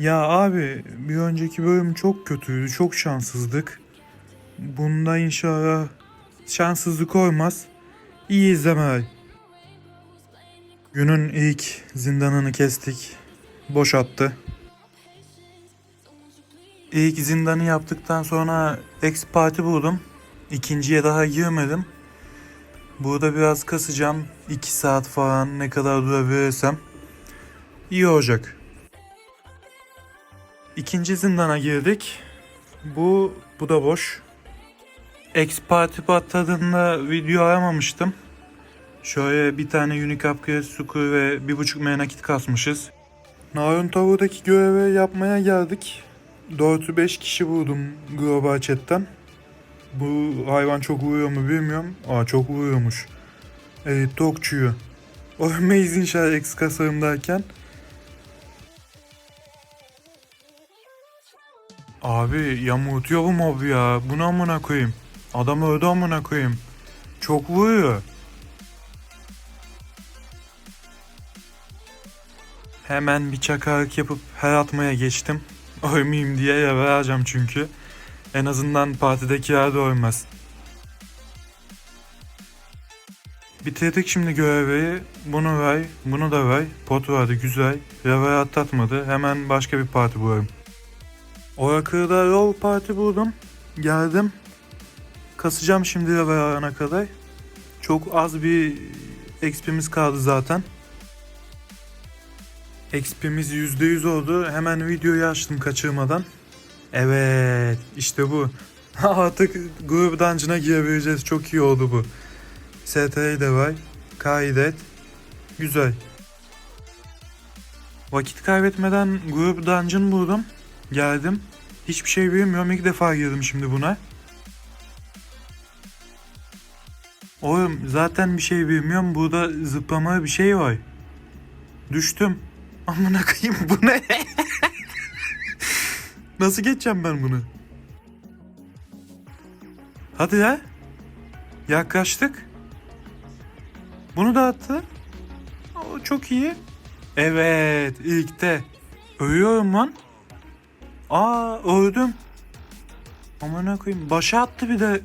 Ya abi bir önceki bölüm çok kötüydü. Çok şanssızdık. Bunda inşallah şanssızlık olmaz. İyi izlemeler. Günün ilk zindanını kestik. Boş attı. İlk zindanı yaptıktan sonra ex parti buldum. İkinciye daha girmedim. Burada biraz kasacağım. 2 saat falan ne kadar durabilirsem. iyi olacak. İkinci zindana girdik. Bu bu da boş. Ex Party patladığında video aramamıştım. Şöyle bir tane Unique Upgrade Sukur ve bir buçuk menakit kasmışız. Narun Tavu'daki görevi yapmaya geldik. 4'ü 5 kişi buldum Global Chat'ten. Bu hayvan çok vuruyor mu bilmiyorum. Aa çok vuruyormuş. Evet tokçuyu. Ölmeyiz inşallah ex kasarımdayken. Abi yamultuyor bu mob ya. Bunu amına koyayım. Adam öldü amına koyayım. Çok vuruyor. Hemen bir çakarlık yapıp her atmaya geçtim. Ölmeyeyim diye ya vereceğim çünkü. En azından partidekiler de ölmez. Bitirdik şimdi görevi. Bunu ver, bunu da ver. Pot vardı güzel. Level atlatmadı. Hemen başka bir parti bulalım. Oracle'da yol parti buldum. Geldim. Kasacağım şimdi level arana kadar. Çok az bir XP'miz kaldı zaten. XP'miz %100 oldu. Hemen videoyu açtım kaçırmadan. Evet işte bu. Artık grup dungeon'a girebileceğiz. Çok iyi oldu bu. ST'yi de var. Kaydet. Güzel. Vakit kaybetmeden grup dungeon buldum. Geldim. Hiçbir şey bilmiyorum. İlk defa girdim şimdi buna. Oğlum zaten bir şey bilmiyorum. Burada zıplama bir şey var. Düştüm. Amına koyayım bu ne? Nasıl geçeceğim ben bunu? Hadi ya. Yaklaştık. Bunu da attı. O çok iyi. Evet ilkte. Ölüyorum lan. Aa öldüm. Amına koyayım. Başa attı bir de.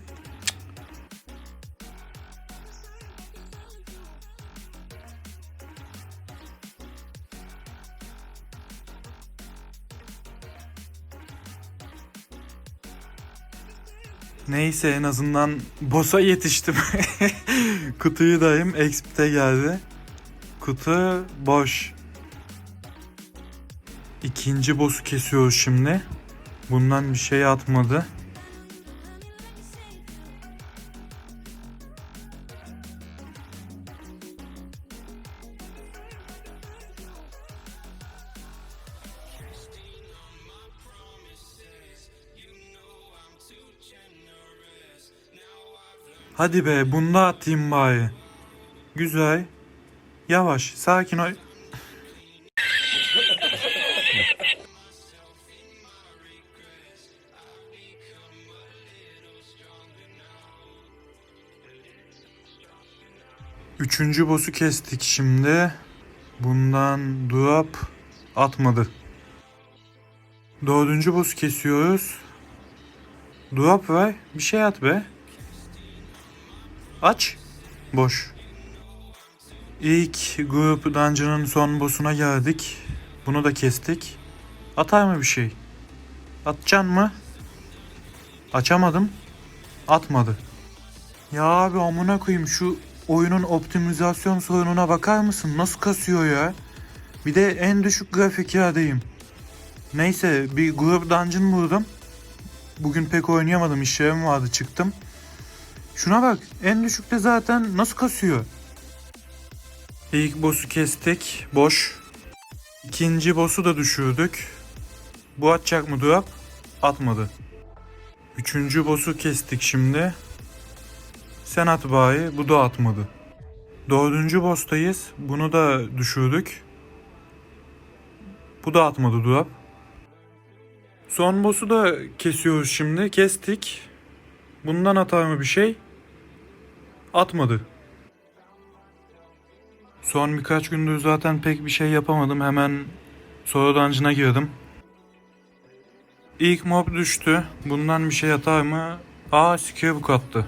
Neyse en azından boss'a yetiştim. Kutuyu dayım Expit'e geldi. Kutu boş. İkinci boss'u kesiyoruz şimdi. Bundan bir şey atmadı. Hadi be bunda atayım bari. Güzel. Yavaş sakin ol. Üçüncü boss'u kestik şimdi. Bundan drop atmadı. Dördüncü boss'u kesiyoruz. Drop ver. Bir şey at be. Aç. Boş. İlk grup dungeon'ın son boss'una geldik. Bunu da kestik. Atar mı bir şey? Atacaksın mı? Açamadım. Atmadı. Ya abi amına koyayım şu oyunun optimizasyon sorununa bakar mısın? Nasıl kasıyor ya? Bir de en düşük grafiklerdeyim. Neyse bir grup dungeon buldum. Bugün pek oynayamadım işlerim vardı çıktım. Şuna bak en düşükte zaten nasıl kasıyor? İlk boss'u kestik. Boş. İkinci boss'u da düşürdük. Bu atacak mı drop? Atmadı. Üçüncü boss'u kestik şimdi. Sen at bayi. Bu da atmadı. Dördüncü boss'tayız. Bunu da düşürdük. Bu da atmadı drop. Son boss'u da kesiyoruz şimdi. Kestik. Bundan atar mı bir şey? Atmadı. Son birkaç gündür zaten pek bir şey yapamadım. Hemen Solo Dungeon'a girdim. İlk mob düştü. Bundan bir şey atar mı? Aa Skillbook attı.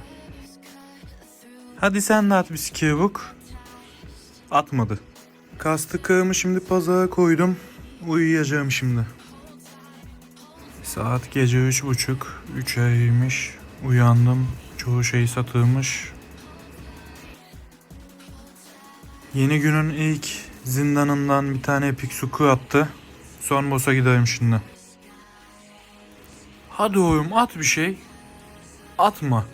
Hadi sen de at bir Skillbook. Atmadı. Kastıklarımı şimdi pazara koydum. Uyuyacağım şimdi. Saat gece üç buçuk. Üçe ermiş. Uyandım. Çoğu şey satılmış. Yeni günün ilk zindanından bir tane epic suku attı. Son boss'a gidelim şimdi. Hadi oğlum at bir şey. Atma.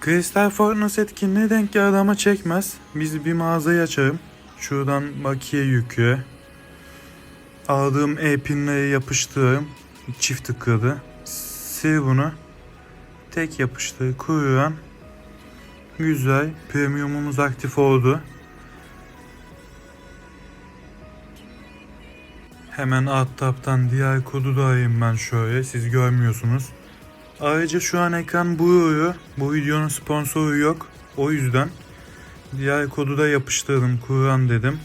Kristal Furnace etkinliği denk geldi ama çekmez. Biz bir mağazayı açalım. Şuradan bakiye yükü. Aldığım e-pinleri yapıştırırım. Çift tıkladı. Sil bunu. Tek yapıştır. Kuruyan. Güzel. Premiumumuz aktif oldu. Hemen alt tabtan diğer kodu da arayayım ben şöyle. Siz görmüyorsunuz. Ayrıca şu an ekran buyuruyor. Bu videonun sponsoru yok. O yüzden diğer kodu da yapıştırdım. Kur'an dedim.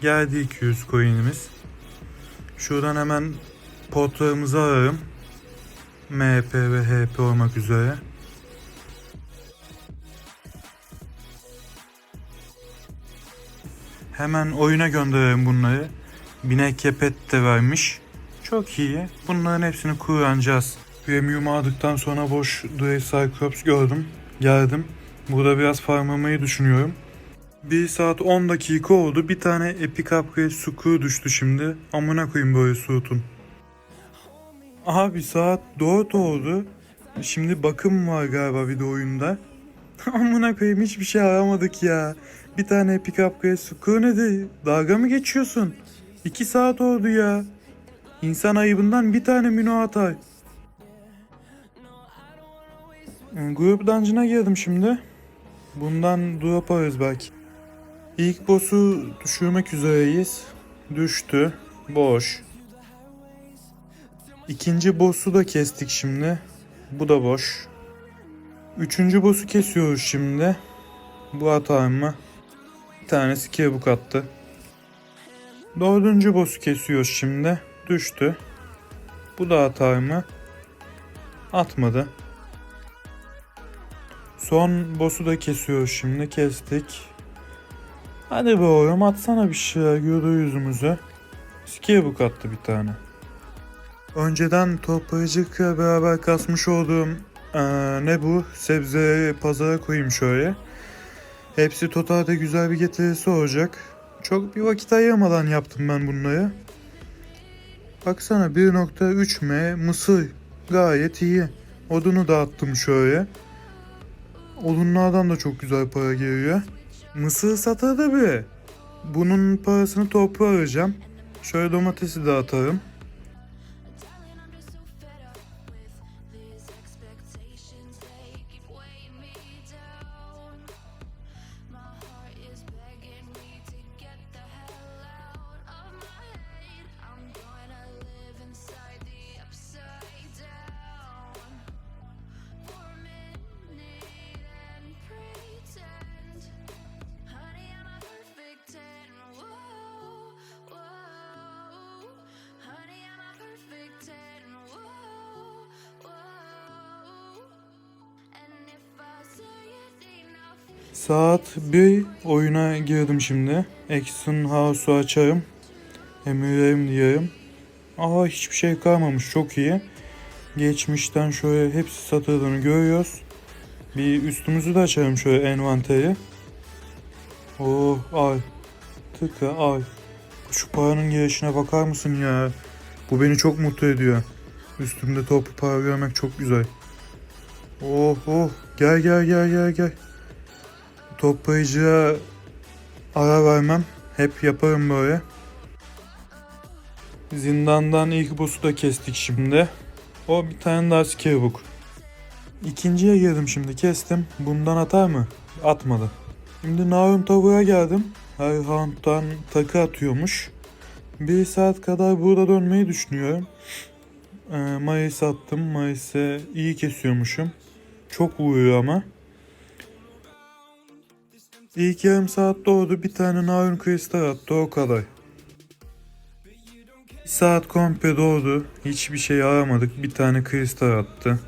Geldi 200 coin'imiz. Şuradan hemen potlarımızı ararım. MP ve HP olmak üzere. Hemen oyuna gönderelim bunları. Binek kepet de vermiş. Çok iyi. Bunların hepsini kullanacağız. Premium aldıktan sonra boş Dray Cyclops gördüm. Geldim. Burada biraz farmlamayı düşünüyorum. 1 saat 10 dakika oldu. Bir tane Epic Upgrade Suku düştü şimdi. Amına koyayım böyle suitun. Abi saat 4 oldu. Şimdi bakım var galiba bir de oyunda. Amına koyayım hiçbir şey aramadık ya. Bir tane Epic Upgrade Suku ne de dalga mı geçiyorsun? 2 saat oldu ya. İnsan ayıbından bir tane mino atar. Grup dungeon'a girdim şimdi. Bundan alırız belki. İlk boss'u düşürmek üzereyiz. Düştü. Boş. İkinci boss'u da kestik şimdi. Bu da boş. Üçüncü boss'u kesiyoruz şimdi. Bu atar mı? Bir tanesi kebuk attı. Dördüncü boss'u kesiyoruz şimdi. Düştü. Bu da atar mı? Atmadı. Son boss'u da kesiyoruz şimdi. Kestik. Hadi be oğlum atsana bir şeyler gördü yüzümüze. Skillbook attı bir tane. Önceden toplayıcılıkla beraber kasmış olduğum eee, ne bu? Sebzeleri pazara koyayım şöyle. Hepsi totalde güzel bir getirisi olacak. Çok bir vakit ayırmadan yaptım ben bunları. Baksana 1.3 M mısır gayet iyi. Odunu dağıttım şöyle. Odunlardan da çok güzel para geliyor. Mısır satar da bir. Bunun parasını toprağa arayacağım. Şöyle domatesi de atarım. Saat 1 oyuna girdim şimdi. Action House'u açarım. Emirlerim diyelim. Aha hiçbir şey kalmamış çok iyi. Geçmişten şöyle hepsi satıldığını görüyoruz. Bir üstümüzü de açalım şöyle envanteri. Oh ay. Tıka ay. Şu paranın gelişine bakar mısın ya? Bu beni çok mutlu ediyor. Üstümde toplu para görmek çok güzel. Oh oh gel gel gel gel gel. Toplayıcıya ara vermem. Hep yaparım böyle. Zindandan ilk boss'u da kestik şimdi. O bir tane daha skillbook. İkinciye girdim şimdi kestim. Bundan atar mı? Atmadı. Şimdi Narun tavuğa geldim. Her round'dan takı atıyormuş. Bir saat kadar burada dönmeyi düşünüyorum. Ee, Mayıs attım. Mayıs'ı iyi kesiyormuşum. Çok vuruyor ama. İlk yarım saat doğdu bir tane Narun kristal attı o kadar. saat komple doğdu. Hiçbir şey aramadık. Bir tane kristal attı.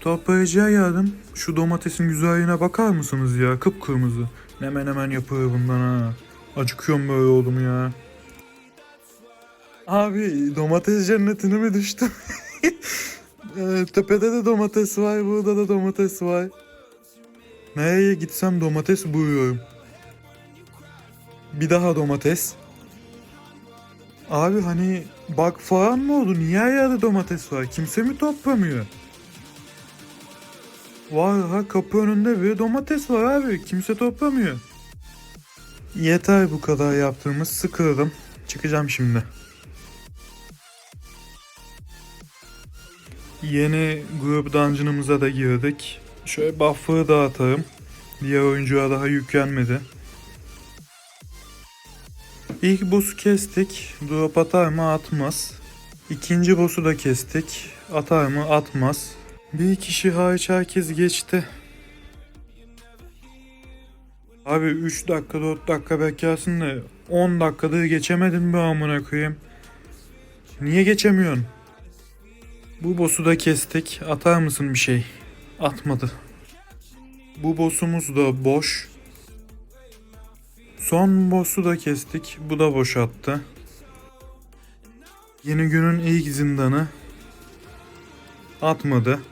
Toplayıcıya geldim. Şu domatesin güzelliğine bakar mısınız ya? Kıpkırmızı. Hemen hemen yapıyor bundan ha. Acıkıyorum böyle oğlum ya. Abi domates cennetine mi düştüm? Ee, Tepede de domates var, burada da domates var. Nereye gitsem domates buluyorum. Bir daha domates. Abi hani bak falan mı oldu? Niye her yerde domates var? Kimse mi toplamıyor? Var ha kapı önünde bir domates var abi. Kimse toplamıyor. Yeter bu kadar yaptığımız sıkıldım. Çıkacağım şimdi. Yeni grup dungeon'ımıza da girdik. Şöyle buffer'ı dağıtalım. Diğer oyuncuya daha yüklenmedi. İlk boss'u kestik. Drop atar mı atmaz. İkinci boss'u da kestik. Atar mı atmaz. Bir kişi hariç herkes geçti. Abi 3 dakika 4 dakika beklersin de 10 dakikadır geçemedin be amına koyayım. Niye geçemiyorsun? Bu boss'u da kestik. Atar mısın bir şey? Atmadı. Bu boss'umuz da boş. Son boss'u da kestik. Bu da boş attı. Yeni günün ilk zindanı. Atmadı.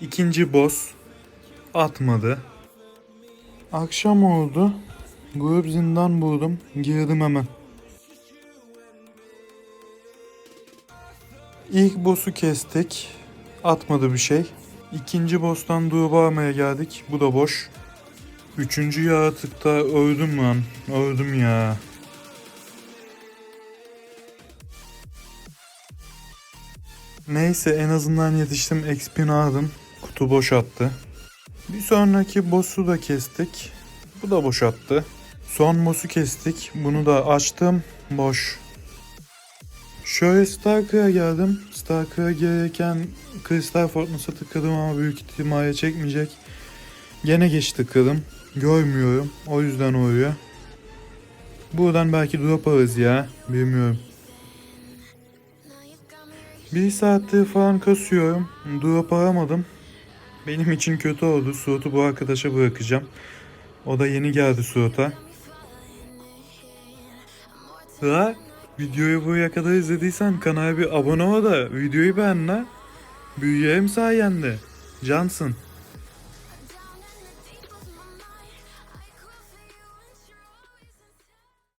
İkinci boss. Atmadı. Akşam oldu. Grup zindan buldum. Girdim hemen. İlk boss'u kestik. Atmadı bir şey. İkinci boss'tan Dubama'ya geldik. Bu da boş. Üçüncü yaratıkta öldüm lan. Öldüm ya. Neyse en azından yetiştim. XP'ni aldım. Kutu boş attı. Bir sonraki boss'u da kestik. Bu da boş attı. Son boss'u kestik. Bunu da açtım. Boş. Şöyle Stark'a geldim. Stark'a gelirken Kristal Fortnite'a tıkladım ama büyük ihtimalle çekmeyecek. Gene geç tıkladım. Görmüyorum. O yüzden oluyor. Buradan belki drop alırız ya. Bilmiyorum. Bir saattir falan kasıyorum. Drop alamadım. Benim için kötü oldu. Suat'ı bu arkadaşa bırakacağım. O da yeni geldi Suat'a. Ha? Videoyu buraya kadar izlediysen kanala bir abone ol da videoyu beğen la. Büyüyelim sayende. Cansın.